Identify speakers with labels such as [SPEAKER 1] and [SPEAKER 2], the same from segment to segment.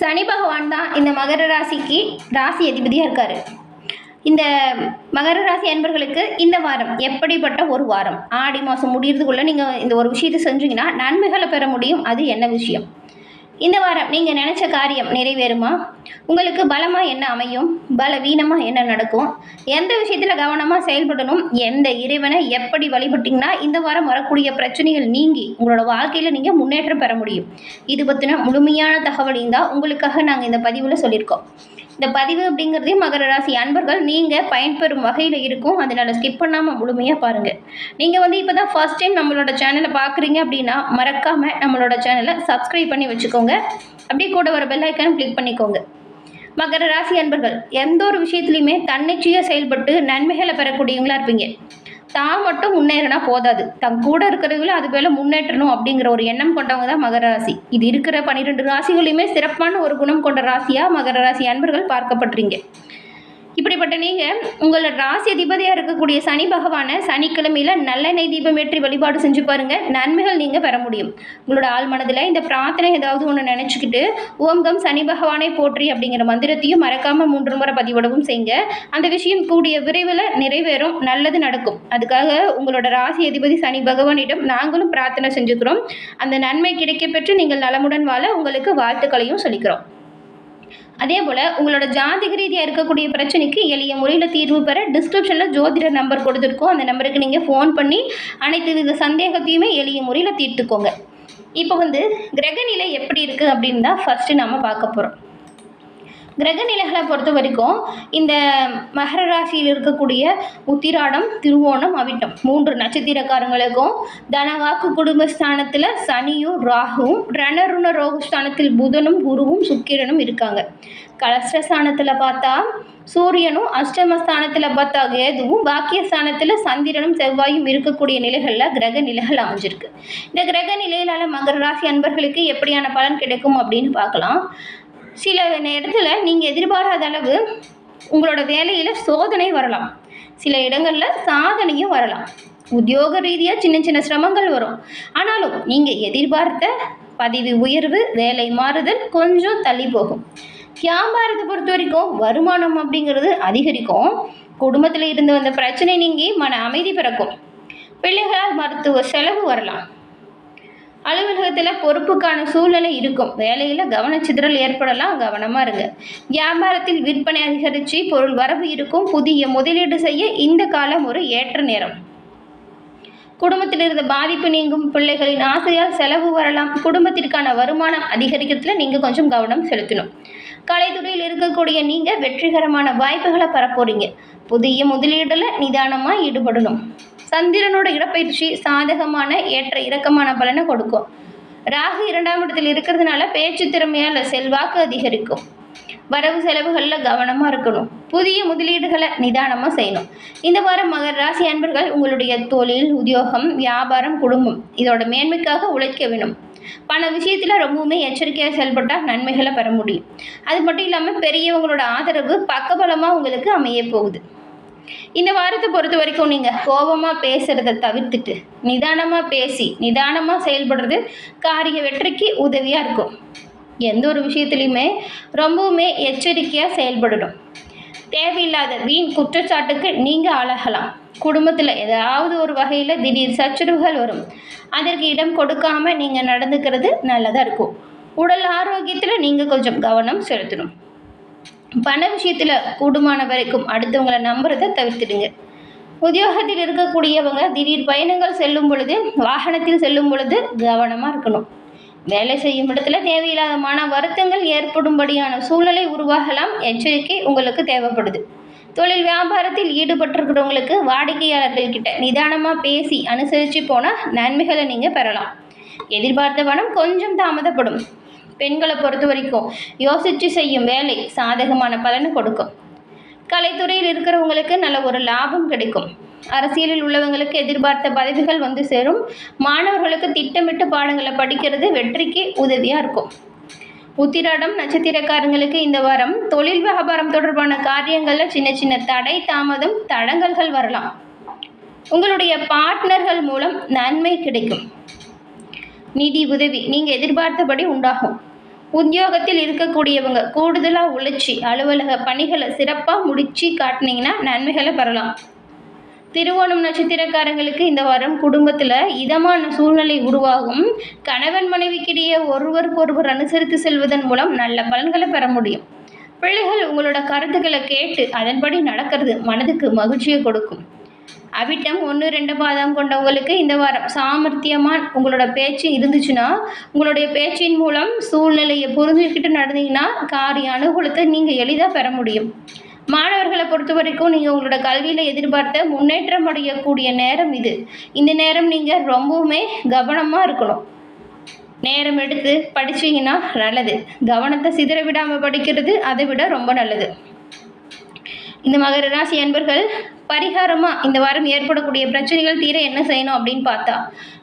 [SPEAKER 1] சனி பகவான் தான் இந்த மகர ராசிக்கு ராசி அதிபதியாக இருக்கார். இந்த மகர ராசி அன்பர்களுக்கு இந்த வாரம் எப்படிப்பட்ட ஒரு வாரம்? ஆடி மாதம் முடியறதுக்குள்ளே நீங்கள் இந்த ஒரு விஷயத்தை செஞ்சீங்கன்னா நன்மைகளை பெற முடியும். அது என்ன விஷயம்? இந்த வாரம் நீங்கள் நினச்ச காரியம் நிறைவேறுமா? உங்களுக்கு பலமாக என்ன அமையும்? பலவீனமாக என்ன நடக்கும்? எந்த விஷயத்தில் கவனமாக செயல்படணும்? எந்த இறைவனை எப்படி வழிபட்டிங்கன்னா இந்த வாரம் வரக்கூடிய பிரச்சனைகள் நீங்கி உங்களோட வாழ்க்கையில் நீங்கள் முன்னேற்றம் பெற முடியும். இது பற்றின முழுமையான தகவலையும் இருந்தால் உங்களுக்காக நாங்கள் இந்த பதிவில் சொல்லியிருக்கோம். இந்த பதிவு அப்படிங்கிறதே மகர ராசி அன்பர்கள் நீங்கள் பயன்பெறும் வகையில் இருக்கும். அதனால் ஸ்கிப் பண்ணாமல் முழுமையாக பாருங்கள் நீங்கள் வந்து இப்போ தான் ஃபர்ஸ்ட் டைம் நம்மளோட சேனலை பார்க்குறீங்க அப்படின்னா மறக்காமல் நம்மளோட சேனலை சப்ஸ்கிரைப் பண்ணி வச்சுக்கோங்க. அப்படியே கூட வர பெல் கிளிக் பண்ணிக்கோங்க. மகர ராசி அன்பர்கள் எந்த ஒரு விஷயத்துலையுமே தன்னிச்சையாக செயல்பட்டு நன்மைகளை பெறக்கூடியவங்களா இருப்பீங்க. தான் மட்டும் முன்னேறினா போதாது. தன் கூட இருக்கிறவங்களும் அது மேலே முன்னேற்றணும் அப்படிங்கிற ஒரு எண்ணம் கொண்டவங்க தான் மகர ராசி. இது இருக்கிற பன்னிரெண்டு ராசிகளையுமே சிறப்பான ஒரு குணம் கொண்ட ராசியாக மகர ராசி அன்பர்கள் பார்க்கப்படுறீங்க இப்படிப்பட்ட நீங்கள் உங்களோட ராசி அதிபதியாக இருக்கக்கூடிய சனி பகவானை சனிக்கிழமையில் நல்லெண்ணெய் தீபம் ஏற்றி வழிபாடு செஞ்சு பாருங்கள் நன்மைகள் நீங்கள் பெற முடியும். உங்களோட ஆள் மனதில் இந்த பிரார்த்தனை ஏதாவது ஒன்று நினச்சிக்கிட்டு ஓம் கம் சனி பகவானை போற்றி அப்படிங்கிற மந்திரத்தையும் மறக்காமல் மூன்று முறை பதிவிடவும் செய்யுங்க. அந்த விஷயம் கூடிய விரைவில் நிறைவேறும் நல்லது நடக்கும். அதுக்காக உங்களோட ராசி அதிபதி சனி பகவானிடம் நாங்களும் பிரார்த்தனை செஞ்சுக்கிறோம். அந்த நன்மை கிடைக்கப்பெற்று நீங்கள் நலமுடன் வாழ உங்களுக்கு வாழ்த்துக்களையும் சொல்லிக்கிறோம். அதே போல் உங்களோட ஜாதிக ரீதியாக இருக்கக்கூடிய பிரச்சனைக்கு எளிய முறையில் தீர்வு பெற டிஸ்கிரிப்ஷனில் ஜோதிடர் நம்பர் கொடுத்துருக்கோம். அந்த நம்பருக்கு நீங்கள் ஃபோன் பண்ணி அனைத்து வித சந்தேகத்தையுமே எளிய முறையில் தீர்த்துக்கோங்க. இப்போ வந்து கிரகநிலை எப்படி இருக்குது அப்படின்னு தான் ஃபஸ்ட்டு நம்ம பார்க்க போகிறோம் கிரக நிலைகளை பொறுத்த வரைக்கும் இந்த மகர ராசியில் இருக்கக்கூடிய உத்திராடம் திருவோணம் அவிட்டம். மூன்று நட்சத்திரக்காரங்களுக்கும் தனவாக்கு குடும்பஸ்தானத்தில் சனியும் ராகுவும் ரணருண ரோகஸ்தானத்தில் புதனும் குருவும் சுக்கிரனும் இருக்காங்க. கலஷ்டஸ்தானத்தில் பார்த்தா சூரியனும் அஷ்டமஸ்தானத்தில் பார்த்தா கேதுவும் பாக்கியஸ்தானத்தில் சந்திரனும் செவ்வாயும் இருக்கக்கூடிய நிலைகளில் கிரக நிலைகள் அமைஞ்சிருக்கு. இந்த கிரக நிலையிலான மகர ராசி அன்பர்களுக்கு எப்படியான பலன் கிடைக்கும் அப்படின்னு பார்க்கலாம். சில இடத்துல நீங்கள் எதிர்பாராத அளவு உங்களோட வேலையில் சோதனை வரலாம். சில இடங்களில் சாதனையும் வரலாம். உத்தியோக ரீதியாக சின்ன சின்ன சிரமங்கள் வரும். ஆனாலும் நீங்கள் எதிர்பார்த்த பதவி உயர்வு வேலை மாறுதல் கொஞ்சம் தள்ளி போகும். வியாபாரத்தை பொறுத்த வரைக்கும் வருமானம் அப்படிங்கிறது அதிகரிக்கும். குடும்பத்தில் இருந்து வந்த பிரச்சனை நீங்கி மன அமைதி பிறக்கும். பிள்ளைகளால் மருத்துவ செலவு வரலாம். அலுவலகத்தில் பொறுப்புக்கான சூழ்நிலை இருக்கும். வேலையில் கவனச்சிதறல் ஏற்படலாம் கவனமாக இருங்க. வியாபாரத்தில் விற்பனை அதிகரித்து பொருள் வரவு இருக்கும். புதிய முதலீடு செய்ய இந்த காலம் ஒரு ஏற்ற நேரம். குடும்பத்தில் இருந்த பாதிப்பு நீங்கும் பிள்ளைகளின் ஆசையால் செலவு வரலாம். குடும்பத்திற்கான வருமானம் அதிகரிக்கிறதுல நீங்கள் கொஞ்சம் கவனம் செலுத்தணும். கலைத்துறையில் இருக்கக்கூடிய நீங்கள் வெற்றிகரமான வாய்ப்புகளை பரப்போறீங்க புதிய முதலீடில் நிதானமாக ஈடுபடணும். சந்திரனோட இடப்பயிற்சி சாதகமான ஏற்ற இறக்கமான பலனை கொடுக்கும். ராகு இரண்டாம் இடத்தில் இருக்கிறதுனால பேச்சு திறமையால் செல்வாக்கு அதிகரிக்கும். வரவு செலவுகளில் கவனமாக இருக்கணும். புதிய முதலீடுகளை நிதானமாக செய்யணும். இந்த வாரம் மகர் ராசி அன்பர்கள் உங்களுடைய தொழில் உத்தியோகம் வியாபாரம் குடும்பம் இதோட மேன்மைக்காக உழைக்க வேணும். பண விஷயத்தில் ரொம்பவுமே எச்சரிக்கையாக செயல்பட்டால் நன்மைகளை பெற முடியும். அது மட்டும் இல்லாமல் பெரியவங்களோட ஆதரவு பக்கபலமாக உங்களுக்கு அமைய போகுது. இந்த வாரத்தை பொறுத்த வரைக்கும் நீங்கள் கோபமாக பேசுகிறத தவிர்த்துட்டு நிதானமாக பேசி நிதானமாக செயல்படுறது காரிய வெற்றிக்கு உதவியாக இருக்கும். எந்த ஒரு விஷயத்துலையுமே ரொம்பவுமே எச்சரிக்கையாக செயல்படணும். தேவையில்லாத வீண் குற்றச்சாட்டுக்கு நீங்கள் ஆளாகலாம் குடும்பத்தில் ஏதாவது ஒரு வகையில் திடீர் சச்சரவுகள் வரும். அதற்கு இடம் கொடுக்காம நீங்கள் நடந்துக்கிறது நல்லதாக இருக்கும். உடல் ஆரோக்கியத்தில் நீங்கள் கொஞ்சம் கவனம் செலுத்தணும். பண விஷயத்தில் கூடுமான வரைக்கும் அடுத்தவங்களை நம்புறதை தவிர்த்துடுங்க. உத்தியோகத்தில் இருக்கக்கூடியவங்க திடீர் பயணங்கள் செல்லும் பொழுது வாகனத்தில் செல்லும் பொழுது கவனமாக இருக்கணும். வேலை செய்யும் இடத்துல தேவையில்லாத மன வருத்தங்கள் ஏற்படும்படியான சூழ்நிலை உருவாகலாம். எச்சரிக்கை உங்களுக்கு தேவைப்படுது. தொழில் வியாபாரத்தில் ஈடுபட்டிருக்கிறவங்களுக்கு வாடிக்கையாளர்கள் கிட்ட நிதானமாக பேசி அனுசரித்து போனால் நன்மைகளை நீங்கள் பெறலாம். எதிர்பார்த்த பணம் கொஞ்சம் தாமதப்படும். பெண்களை பொறுத்த வரைக்கும் யோசித்து செய்யும் வேலை சாதகமான பலனை கொடுக்கும். கலைத்துறையில் இருக்கிறவங்களுக்கு நல்ல ஒரு லாபம் கிடைக்கும். அரசியலில் உள்ளவங்களுக்கு எதிர்பார்த்த பதவிகள் வந்து சேரும். மாணவர்களுக்கு திட்டமிட்டு பாடங்களை படிக்கிறது வெற்றிக்கு உதவியாக இருக்கும். உத்திராடம் நட்சத்திரக்காரங்களுக்கு இந்த வாரம் தொழில் வியாபாரம் தொடர்பான காரியங்களில் சின்ன சின்ன தடை தாமதம் தடங்கல்கள் வரலாம். உங்களுடைய பார்ட்னர்கள் மூலம் நன்மை கிடைக்கும். நிதி உதவி நீங்கள் எதிர்பார்த்தபடி உண்டாகும். உத்தியோகத்தில் இருக்கக்கூடியவங்க கூடுதலாக உழைச்சி அலுவலக பணிகளை சிறப்பாக முடித்து காட்டினீங்கன்னா நன்மைகளை பெறலாம். திருவோணம் நட்சத்திரக்காரங்களுக்கு இந்த வாரம் குடும்பத்தில் இதமான சூழ்நிலை உருவாகும். கணவன் மனைவிக்கிடையே ஒருவருக்கொருவர் அனுசரித்து செல்வதன் மூலம் நல்ல பலன்களை பெற முடியும். பிள்ளைகள் உங்களோட கருத்துக்களை கேட்டு அதன்படி நடக்கிறது மனதுக்கு மகிழ்ச்சியை கொடுக்கும். அவிட்டம் ஒன்று ரெண்டு பாதம் கொண்டவங்களுக்கு இந்த வாரம் சாமர்த்தியமாக உங்களோட பேச்சு இருந்துச்சுன்னா உங்களுடைய பேச்சின் மூலம் சூழ்நிலையை புரிஞ்சுக்கிட்டு நடந்தீங்கன்னா காரிய அனுகூலத்தை நீங்கள் எளிதாக பெற முடியும். மாணவர்களை பொறுத்த வரைக்கும் நீங்கள் உங்களோட கல்வியில் எதிர்பார்த்த முன்னேற்றம் அடையக்கூடிய நேரம் இது. இந்த நேரம் நீங்கள் ரொம்பவுமே கவனமாக இருக்கணும். நேரம் எடுத்து படிச்சீங்கன்னா நல்லது. கவனத்தை சிதற விடாமல் படிக்கிறது அதை விட ரொம்ப நல்லது. இந்த மகர ராசி அன்பர்கள் பரிகாரமாக இந்த வாரம் ஏற்படக்கூடிய பிரச்சனைகள் தீர என்ன செய்யணும் அப்படின்னு பார்த்தா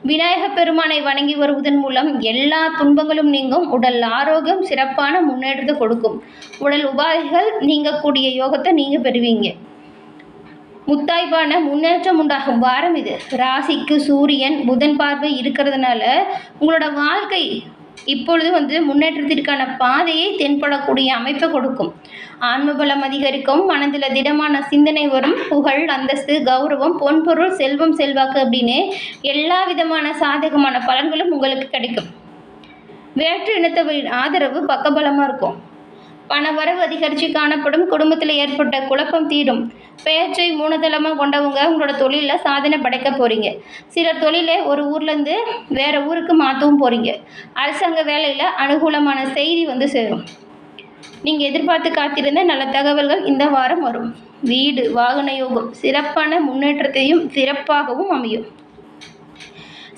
[SPEAKER 1] விநாயக பெருமானை வணங்கி வருவதன் மூலம் எல்லா துன்பங்களும் நீங்கும் உடல் ஆரோக்கியம் சிறப்பான முன்னேற்றத்தை கொடுக்கும். உடல் உபாதைகள் நீங்கக்கூடிய யோகத்தை நீங்கள் பெறுவீங்க. முத்தாய்ப்பான முன்னேற்றம் உண்டாகும் வாரம் இது. ராசிக்கு சூரியன் புதன் பார்வை இருக்கிறதுனால உங்களோட வாழ்க்கை இப்பொழுது வந்து முன்னேற்றத்திற்கான பாதையை தென்படக்கூடிய அமைப்பை கொடுக்கும். ஆன்மபலம் அதிகரிக்கும் மனதில் திடமான சிந்தனை வரும் புகழ் அந்தஸ்து கௌரவம் பொன்பொருள் செல்வம் செல்வாக்கு அப்படின்னு எல்லா விதமான சாதகமான பலன்களும் உங்களுக்கு கிடைக்கும். வேற்று இனத்தவரின் ஆதரவு பக்கபலமாக இருக்கும். பண வரவு அதிகரித்து காணப்படும் குடும்பத்தில் ஏற்பட்ட குழப்பம் தீரும். பேச்சை மூணதளமாக கொண்டவங்க உங்களோட தொழிலில் சாதனை படைக்க போகிறீங்க சிலர் தொழிலை ஒரு ஊர்லேருந்து வேறு ஊருக்கு மாற்றவும் போகிறீங்க அரசாங்க வேலையில் அனுகூலமான செய்தி வந்து சேரும். நீங்கள் எதிர்பார்த்து காத்திருந்த நல்ல தகவல்கள் இந்த வாரம் வரும். வீடு வாகன யோகம் சிறப்பான முன்னேற்றத்தையும் சிறப்பாகவும் அமையும்.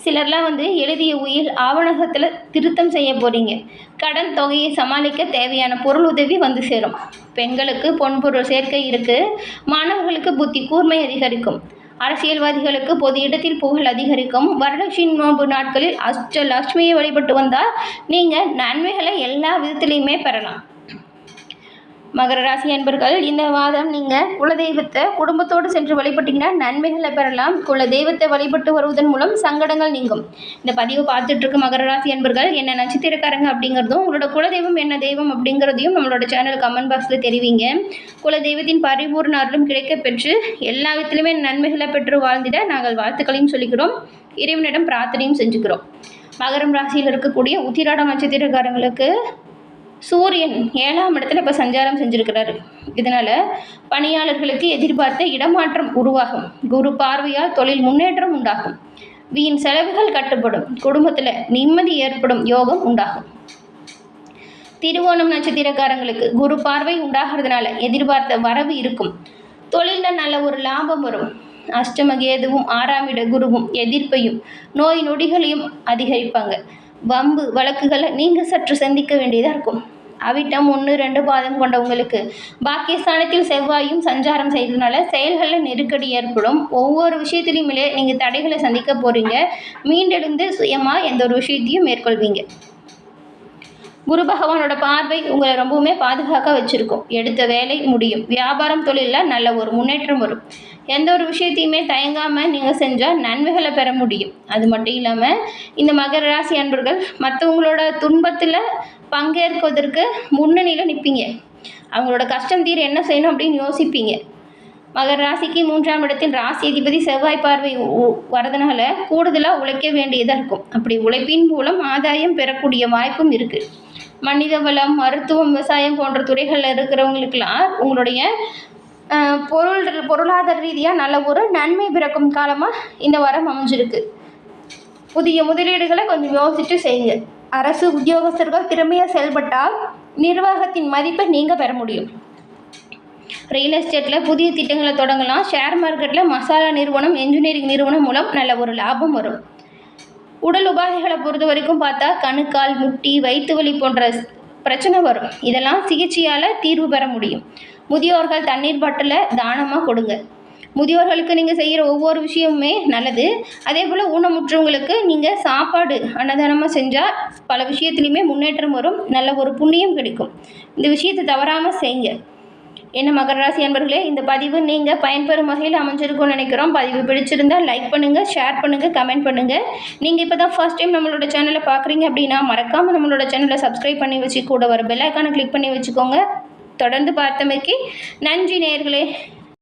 [SPEAKER 1] சிலர்லாம் வந்து எழுதிய உயில் ஆவணகத்தில் திருத்தம் செய்ய போகிறீங்க கடன் தொகையை சமாளிக்க தேவையான பொருள் உதவி வந்து சேரும். பெண்களுக்கு பொன்பொருள் சேர்க்கை இருக்குது மாணவர்களுக்கு புத்தி கூர்மை அதிகரிக்கும். அரசியல்வாதிகளுக்கு பொது இடத்தில் புகழ் அதிகரிக்கும். வரலட்சுமி நோன்பு நாட்களில் அஷ்ட லட்சுமியை வழிபட்டு வந்தால் நீங்கள் நன்மைகளை எல்லா விதத்துலேயுமே பெறலாம். மகர ராசி அன்பர்கள் இந்த வாதம் நீங்கள் குலதெய்வத்தை குடும்பத்தோடு சென்று வழிபட்டீங்கன்னா நன்மைகளை பெறலாம். குலதெய்வத்தை வழிபட்டு வருவதன் மூலம் சங்கடங்கள் நீங்கும். இந்த பதிவு பார்த்துட்டு இருக்க மகர ராசி அன்பர்கள் என்ன நட்சத்திரக்காரங்க அப்படிங்கிறதும் உங்களோட குலதெய்வம் என்ன தெய்வம் அப்படிங்கிறதையும் நம்மளோட சேனல் கமெண்ட் பாக்ஸில் தெரிவிங்க. குலதெய்வத்தின் பரிபூர்ண அருளும் கிடைக்க பெற்று எல்லா விதத்திலுமே நன்மைகளை பெற்று வாழ்ந்திட நாங்கள் வாழ்த்துக்களையும் சொல்லிக்கிறோம். இறைவனிடம் பிரார்த்தனையும் செஞ்சுக்கிறோம். மகரம் ராசியில் இருக்கக்கூடிய உத்திராட நட்சத்திரக்காரங்களுக்கு சூரியன் ஏழாம் இடத்துல இப்போ சஞ்சாரம் செஞ்சுருக்கிறாரு. இதனால் பணியாளர்களுக்கு எதிர்பார்த்த இடமாற்றம் உருவாகும். குரு பார்வையால் தொழில் முன்னேற்றம் உண்டாகும். வீண் செலவுகள் கட்டுப்படும். குடும்பத்தில் நிம்மதி ஏற்படும் யோகம் உண்டாகும். திருவோணம் நட்சத்திரக்காரங்களுக்கு குரு பார்வை உண்டாகிறதுனால எதிர்பார்த்த வரவு இருக்கும். தொழிலில் நல்ல ஒரு லாபம் வரும். அஷ்டம கேதுவும் ஆறாம் இட குருவும் எதிர்ப்பையும் நோய் நொடிகளையும் அதிகரிப்பாங்க. வம்பு வழக்குகளை நீங்கள் சற்று சந்திக்க வேண்டியதாக இருக்கும். அவிட்டம் ஒன்று ரெண்டு பாதம் கொண்டவங்களுக்கு. பாக்கியஸ்தானத்தில் செவ்வாயும் சஞ்சாரம் செய்கிறதுனால செயல்களில் நெருக்கடி ஏற்படும். ஒவ்வொரு விஷயத்துலையுமே நீங்கள் தடைகளை சந்திக்க போகிறீங்க மீண்டெழுந்து சுயமாக எந்த ஒரு விஷயத்தையும் மேற்கொள்வீங்க. குரு பகவானோட பார்வை உங்களை ரொம்பவுமே பாதுகாக்க வச்சுருக்கும். எடுத்த வேலை முடியும். வியாபாரம் தொழிலில் நல்ல ஒரு முன்னேற்றம் வரும். எந்த ஒரு விஷயத்தையுமே தயங்காமல் நீங்கள் செஞ்சால் நன்மைகளை பெற முடியும். அது மட்டும் இல்லாமல் இந்த மகர ராசி அன்பர்கள் மற்றவங்களோட துன்பத்தில் பங்கேற்பதற்கு முன்னணியில் நிற்பீங்க அவங்களோட கஷ்டம் தீர என்ன செய்யணும் அப்படின்னு யோசிப்பீங்க. மகர ராசிக்கு மூன்றாம் இடத்தில் ராசி அதிபதி செவ்வாய் பார்வை உ- வரதுனால கூடுதலாக உழைக்க வேண்டியதாக இருக்கும். அப்படி உழைப்பின் மூலம் ஆதாயம் பெறக்கூடிய வாய்ப்பும் இருக்குது மனித வளம் மருத்துவம் விவசாயம் போன்ற துறைகளில் இருக்கிறவங்களுக்கெல்லாம் உங்களுடைய பொருள் பொருளாதார ரீதியாக நல்ல ஒரு நன்மை பிறக்கும் காலமாக இந்த வாரம் அமைஞ்சிருக்கு. புதிய முதலீடுகளை கொஞ்சம் யோசித்து செய்யுங்க. அரசு உத்தியோகஸ்தர்கள் திறமையாக செயல்பட்டால் நிர்வாகத்தின் மதிப்பை நீங்கள் பெற முடியும். ரியல் எஸ்டேட்டில் புதிய திட்டங்களை தொடங்கலாம். ஷேர் மார்க்கெட்டில் மசாலா நிறுவனம் என்ஜினியரிங் நிறுவனம் மூலம் நல்ல ஒரு லாபம் வரும். உடல் உபாதைகளை பொறுத்த வரைக்கும் பார்த்தா கணுக்கால் முட்டி வயிற்று வலி போன்ற பிரச்சனை வரும். இதெல்லாம் சிகிச்சையால் தீர்வு பெற முடியும். முதியோர்கள் தண்ணீர் பாட்டில் தானமாக கொடுங்க. முதியோர்களுக்கு நீங்கள் செய்கிற ஒவ்வொரு விஷயமுமே நல்லது. அதே போல் ஊனமுற்றவங்களுக்கு நீங்கள் சாப்பாடு அன்னதானமாக செஞ்சால் பல விஷயத்துலையுமே முன்னேற்றம் வரும். நல்ல ஒரு புண்ணியம் கிடைக்கும். இந்த விஷயத்தை தவறாமல் செய்யுங்க. என்ன மகர ராசி அன்பர்களே இந்த பதிவு நீங்கள் பயன்பெறும் வகையில் அமைஞ்சிருக்கும்னு நினைக்கிறோம். பதிவு பிடிச்சிருந்தால் லைக் பண்ணுங்கள் ஷேர் பண்ணுங்கள் கமெண்ட் பண்ணுங்கள் நீங்கள் இப்போ தான் ஃபர்ஸ்ட் டைம் நம்மளோட சேனலை பார்க்குறீங்க அப்படின்னா மறக்காமல் நம்மளோட சேனலை சப்ஸ்கிரைப் பண்ணி வச்சு கூட வர பெல் ஐக்கானை கிளிக் பண்ணி வச்சுக்கோங்க. தொடர்ந்து பார்த்தமைக்கு நன்றி நேயர்களே.